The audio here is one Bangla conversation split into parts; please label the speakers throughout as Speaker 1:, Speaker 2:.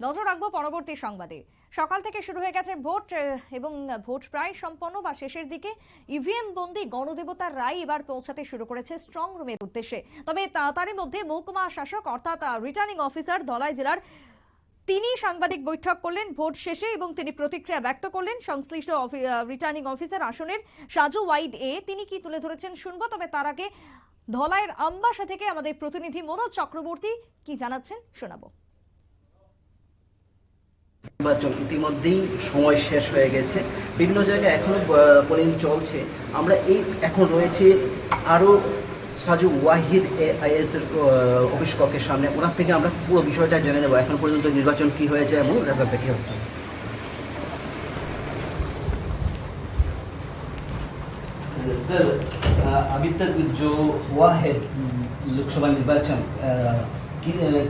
Speaker 1: নজর রাখব পরবর্তী সংবাদে। সকাল থেকে শুরু হয়ে গেছে ভোট এবং ভোট প্রায় সম্পন্ন বা শেষের দিকে ইভিএম বন্দি গণদেবতার রায় এবার পৌঁছাতে শুরু করেছে স্ট্রং রুমের উদ্দেশ্যে। তবে তা- তারই মধ্যে মহকুমা শাসক অর্থাৎ রিটার্নিং অফিসার ধলাই জেলার তিনি সাংবাদিক বৈঠক করলেন, ভোট শেষে এবং তিনি প্রতিক্রিয়া ব্যক্ত করলেন। সংশ্লিষ্ট রিটার্নিং অফিসার আসনের সাজু ওয়াইড এ তিনি কি তুলে ধরেছেন শুনব, তবে তার আগে ধলাইয়ের আম্বাসা থেকে আমাদের প্রতিনিধি মনোজ চক্রবর্তী কি জানাচ্ছেন শোনাবো।
Speaker 2: নির্বাচন ইতিমধ্যেই সময় শেষ হয়ে গেছে বিভিন্ন জায়গায় এখনো পোলিং চলছে আমরা এই এখন রয়েছে আরো সাজু ওয়াহিদ আইএস এর আহ, অফিস কক্ষের সামনে ওনার থেকে আমরা পুরো বিষয়টা জেনে নেব এখন পর্যন্ত নির্বাচন কি হয়েছে এবং রেজাল্টটা কি হচ্ছে सर अभी तक जो हुआ है लोकसभा निर्वाचन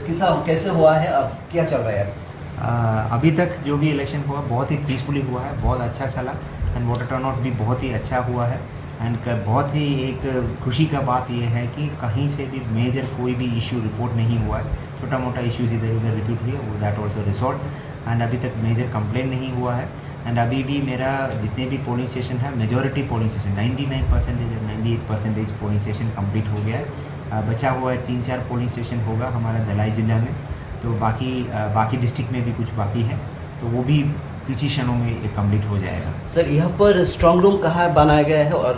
Speaker 2: किसा कैसे हुआ है अब क्या चल रहा है
Speaker 3: आ, अभी तक जो भी इलेक्शन हुआ, बहुत ही पीसफुली हुआ है, बहुत अच्छा चला। एंड वोटर टर्नआउट भी बहुत ही अच्छा हुआ है। एंड बहुत ही एक खुशी का बात यह है कि कहीं से भी मेजर कोई भी इशू रिपोर्ट नहीं हुआ है। छोटा मोटा इश्यूज़ इधर उधर रिपीट हुए, वो दैट ऑल्सो रिसॉल्व एंड अभी तक मेजर कंप्लेन नहीं हुआ है। एंड अभी भी मेरा जितने भी पोलिंग स्टेशन है majority polling station 99 percentage ninety eight percentage polling station complete हो गया है। बचा हुआ है तीन चार पोलिंग स्टेशन होगा हमारा दलाई जिला में। तो बाकी बाकी डिस्ट्रिक्ट में भी कुछ बाकी है तो वो भी कुछ ही क्षणों में ये कंप्लीट हो जाएगा।
Speaker 2: सर यहाँ पर स्ट्रांग रूम कहाँ बनाया गया है और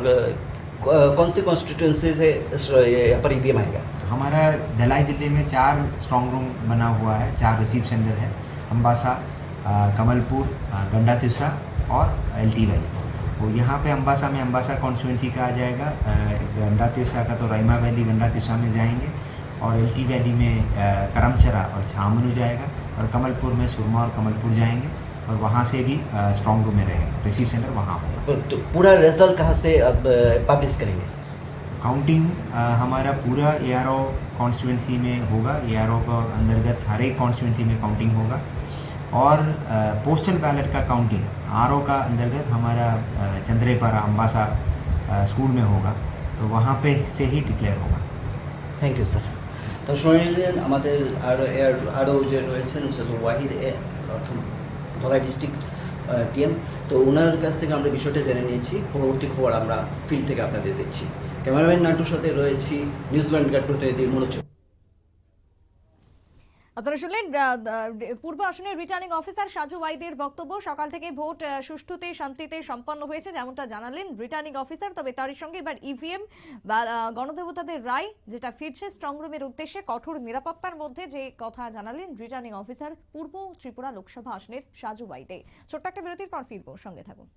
Speaker 2: कौन से कॉन्स्टिट्यूंसी से यहाँ पर ईवीएम आएगा?
Speaker 3: तो हमारा धलाई ज़िले में चार स्ट्रांग रूम बना हुआ है चार रिसीव सेंटर है अम्बासा कमलपुर गंडा तिरसा और एल टी वैली तो यहाँ पे अम्बासा में अम्बासा कॉन्स्टिट्यूंसी का आ जाएगा गंडा तिरसा का तो राइमा वैली गंडा तिरसा में जाएँगे। और एल वैली में करमचरा और छामनू जाएगा और कमलपुर में सुरमा और कमलपुर जाएँगे और वहाँ से भी स्ट्रॉन्ग रूम में रहेगा। रिसीव सेंटर वहाँ होगा।
Speaker 2: तो, तो पूरा रिज़ल्ट कहाँ से अब पब्लिश करेंगे?
Speaker 3: काउंटिंग हमारा पूरा ए आर ओ कॉन्स्टिट्यूंसी में होगा। ए आर ओ का अंतर्गत हर एक कॉन्स्टिट्यूंसी में काउंटिंग होगा। और पोस्टल बैलेट का काउंटिंग आरओ का अंतर्गत हमारा चंद्रेपारा अम्बासा स्कूल में होगा। तो वहाँ पे से ही डिक्लेयर होगा।
Speaker 2: थैंक यू सर তো শুনে আমাদের আরও এর আরও যে রয়েছেন ওয়াহিদ এ ধলাই ডিস্ট্রিক্ট টিএম। তো ওনার কাছ থেকে আমরা বিষয়টা জেনে নিয়েছি। পরবর্তী খবর আমরা ফিল্ড থেকে আপনাদের দিচ্ছি ক্যামেরাম্যান নাটুর সাথে রয়েছি। নিউজিল্যান্ড প্রতিনিধি মনোজ
Speaker 1: আপনারা শুনলেন পূর্ব আসনের রিটার্নিং অফিসার সাজু ওয়াইদের বক্তব্য। সকাল থেকে ভোট সুষ্ঠুতে শান্তিতে সম্পন্ন হয়েছে যেমনটা জানালেন রিটার্নিং অফিসার তবে তারই সঙ্গে এবার ইভিএম বা আহ, গণদেবতাদের রায় যেটা ফিরছে স্ট্রং রুমের উদ্দেশ্যে কঠোর নিরাপত্তার মধ্যে যে কথা জানালেন রিটার্নিং অফিসার পূর্ব ত্রিপুরা লোকসভা আসনের সাজু ওয়াইদে। ছোট্ট একটা বিরতির পর ফিরবো সঙ্গে থাকুন।